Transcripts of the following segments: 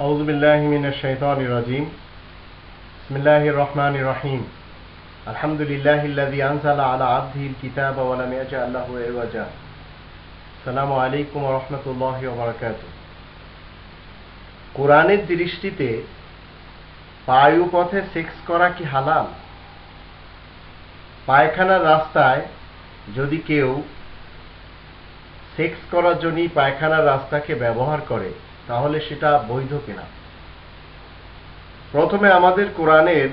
أعوذ بالله من الشيطان الرجيم بسم الله الرحمن الرحيم الحمد لله الذي أنزل على عبده الكتاب ولم يجعل له عوجا السلام عليكم ورحمة الله وبركاته কোরআনের দৃষ্টিতে পায়ু পথে সেক্স করা কি হালাল পায়খানার রাস্তায় যদি কেউ সেক্স করার জন্যই পায়খানার রাস্তাকে ব্যবহার করে তাহলে সেটা বৈধ কিনা? প্রথমে আমাদের কোরআনের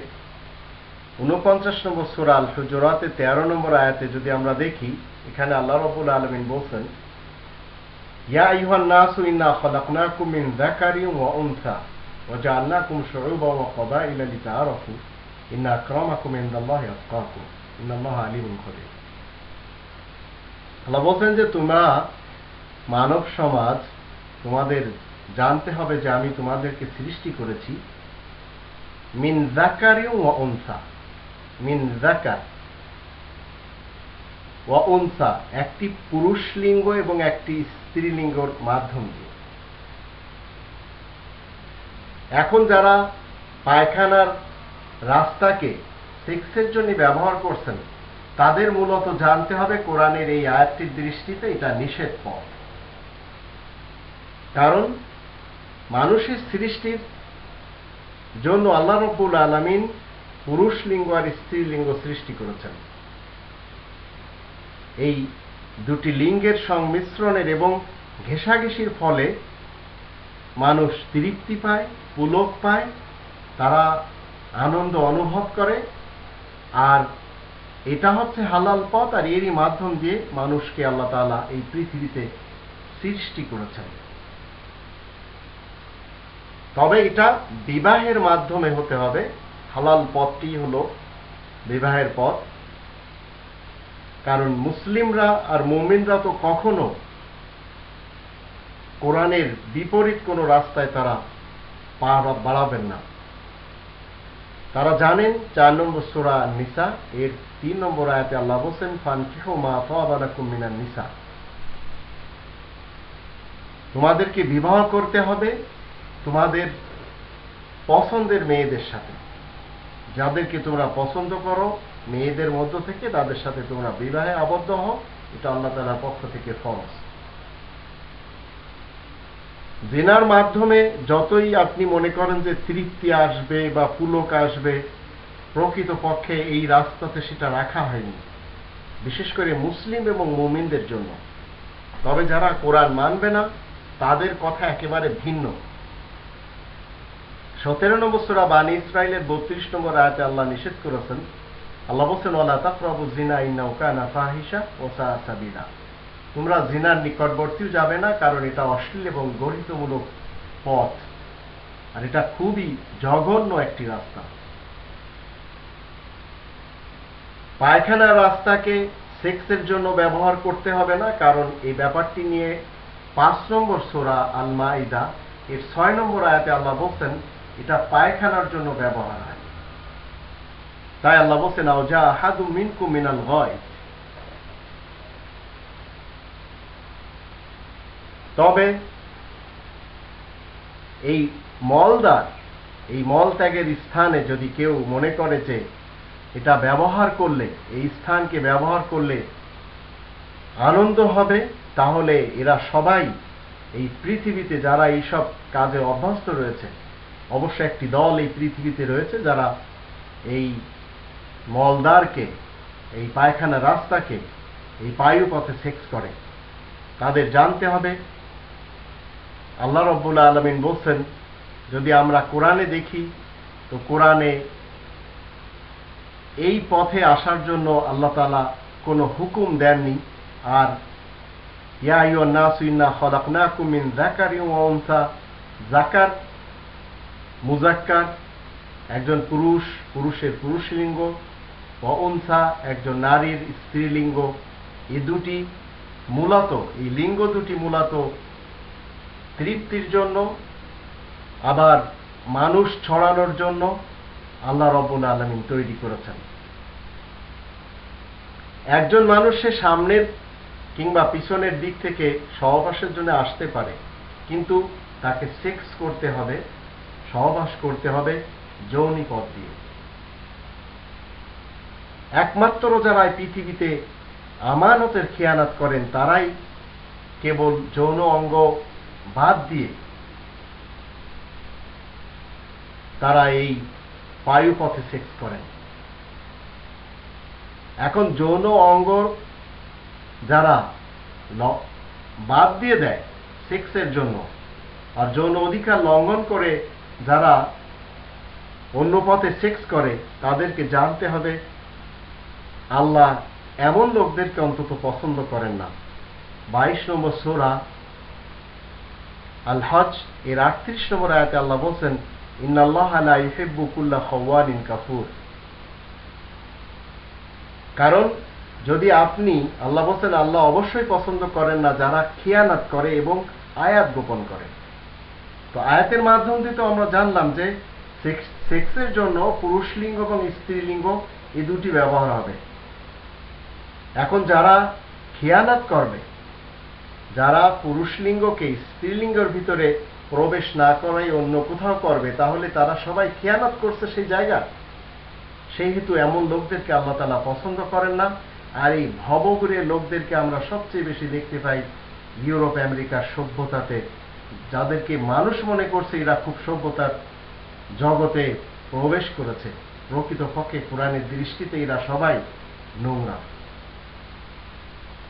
উনপঞ্চাশ নম্বর সুরাল হুজরাতে তেরো নম্বর আয়াতে যদি আমরা দেখি, এখানে আল্লাহ রবুল আলমিন বলছেন, ইয়া ইহান ইন্না আল্লাহ বলছেন যে তোমরা মানব সমাজ তোমাদের জানতে হবে যে আমি তোমাদেরকে সৃষ্টি করেছি মিন জাকারি ওয়া মিন জাকার ওয়া একটি পুরুষ লিঙ্গ এবং একটি স্ত্রীলিঙ্গর মাধ্যম দিয়ে। এখন যারা পায়খানার রাস্তাকে সেক্সের জন্য ব্যবহার করছেন, তাদের মূলত জানতে হবে কোরআনের এই আয়াতটির দৃষ্টিতে এটা নিষেধ পথ কারণ মানুষের সৃষ্টির জন্য আল্লাহ রব্বুল আলমিন পুরুষ লিঙ্গ আর স্ত্রী লিঙ্গ সৃষ্টি করেছেন। এই দুটি লিঙ্গের সংমিশ্রণের এবং ঘেঁষাঘেঁষির ফলে মানুষ তৃপ্তি পায়, পুলক পায়, তারা আনন্দ অনুভব করে, আর এটা হচ্ছে হালাল পথ, আর এরই মাধ্যম দিয়ে মানুষকে আল্লাহ তালা এই পৃথিবীতে সৃষ্টি করেছেন। তবে এটা বিবাহের মাধ্যমে হতে হবে। হালাল পথটি হলো বিবাহের পথ। কারণ মুসলিমরা আর মুমিনরা তো কখনো কোরআনের বিপরীত কোনো রাস্তায় তারা পা বাড়াবেন না। তারা জানেন চার নম্বর সোরা নিসা, এর তিন নম্বর আয়াতে আল্লাহ বলছেন, ফানকিহ মা ফাবালাকুম মিনান নিসা। তোমাদেরকে বিবাহ করতে হবে তোমাদের পছন্দের মেয়েদের সাথে। যাদেরকে তোমরা পছন্দ করো, মেয়েদের মধ্য থেকে তাদের সাথে তোমরা বিবাহে আবদ্ধ হও, এটা আল্লাহ তালার পক্ষ থেকে ফরজ। জেনার মাধ্যমে যতই আপনি মনে করেন যে তৃপ্তি আসবে বা পুলক আসবে প্রকৃত পক্ষে এই রাস্তাতে সেটা রাখা হয়নি। বিশেষ করে মুসলিম এবং মুমিনদের জন্য। তবে যারা কোরআন মানবে না, তাদের কথা একেবারে ভিন্ন। সতেরো নম্বর সুরা বানী ইসরায়েলের বত্রিশ নম্বর আয়াতে আল্লাহ নিষেধ করেছেন। আল্লাহ বলছেন ওলা তাকরাবু জিনা ইন্না ওকানা ফাহিসা ও সাবিলা। তোমরা জিনার নিকটবর্তীও যাবে না, কারণ এটা অশ্লীল এবং গরিতমূলক পথ। আর এটা খুবই জঘন্য একটি রাস্তা। পায়খানার রাস্তাকে সেক্সের জন্য ব্যবহার করতে হবে না, কারণ এই ব্যাপারটি নিয়ে পাঁচ নম্বর সোরা আল মাইদা এর ছয় নম্বর আয়াতে আল্লাহ বলছেন এটা পায়খানার জন্য ব্যবহার হয়। তাই আল্লাহ বলছেন আওজা আহাদু মিনকু মিনাল গয় তবে এই মলদার, এই মল ত্যাগের স্থানে যদি কেউ মনে করে যে এটা ব্যবহার করলে, এই স্থানকে ব্যবহার করলে আনন্দ হবে, তাহলে এরা সবাই এই পৃথিবীতে যারা এইসব কাজে অভ্যস্ত রয়েছে অবশ্য একটি দল এই পৃথিবীতে রয়েছে যারা এই মলদারকে, এই পায়খানা রাস্তাকে, এই পায়ু পথে সেক্স করে। তাদের জানতে হবে, আল্লাহ রব্বুল আলমিন বলছেন, যদি আমরা কোরআনে দেখি, তো কোরআনে এই পথে আসার জন্য আল্লাহ তালা কোনো হুকুম দেননি। আর ইয়া নাসুইন্না খলাকনাকুম জাকার ইউ জাকার মুজাক্কার, একজন পুরুষ, পুরুষের পুরুষ লিঙ্গ অনসা একজন নারীর স্ত্রীলিঙ্গ। এই দুটি মূলত, এই লিঙ্গ দুটি মূলত তৃপ্তির জন্য, আবার মানুষ ছড়ানোর জন্য আল্লাহ রব্বুল আলমিন তৈরি করেছেন। একজন মানুষের সামনের কিংবা পিছনের দিক থেকে সহবাসের জন্য আসতে পারে, কিন্তু তাকে সেক্স করতে হবে। সহবাস করতে হবে যৌনি পথ দিয়ে। একমাত্র যারা এই পৃথিবীতে আমানতের খেয়ানাত করেন তারাই কেবল যৌন অঙ্গ বাদ দিয়ে তারা এই বায়ুপথে সেক্স করেন। এখন যৌন অঙ্গ যারা বাদ দিয়ে দেয় সেক্সের জন্য, আর যৌন অধিকার লঙ্ঘন করে যারা অন্য পথে সেক্স করে, তাদেরকে জানতে হবে, আল্লাহ এমন লোকদেরকে অন্তত পছন্দ করেন না। বাইশ নম্বর সোরা আল হজ এর আটত্রিশ নম্বর আয়াতে আল্লাহ বলছেন, ইন্নাল্লাহ লা ইউহিব্বু কুল্লা খাওয়ানিন কাফুর। কারণ, যদি আপনি, আল্লাহ বলছেন, আল্লাহ অবশ্যই পছন্দ করেন না, যারা খিয়ানাত করে এবং আয়াত গোপন করে। তো আয়াতের মাধ্যম দিয়ে তো আমরা জানলাম যে সেক্সের জন্য পুরুষ লিঙ্গ এবং স্ত্রীলিঙ্গ এই দুটি ব্যবহার হবে। এখন যারা খেয়ানাত করবে, যারা পুরুষ লিঙ্গকে স্ত্রীলিঙ্গের ভিতরে প্রবেশ না করাই অন্য কোথাও করবে, তাহলে তারা সবাই খেয়ানত করছে সেই জায়গা। সেই হেতু এমন লোকদেরকে আল্লাহ তালা পছন্দ করেন না। আর এই ভবগুরের লোকদেরকে আমরা সবচেয়ে বেশি দেখতে পাই ইউরোপ, আমেরিকার সভ্যতাতে যাদেরকে মানুষ মনে করছে এরা খুব সভ্যতার জগতে প্রবেশ করেছে। প্রকৃতপক্ষে কোরআনের দৃষ্টিতে এরা সবাই নোংরা।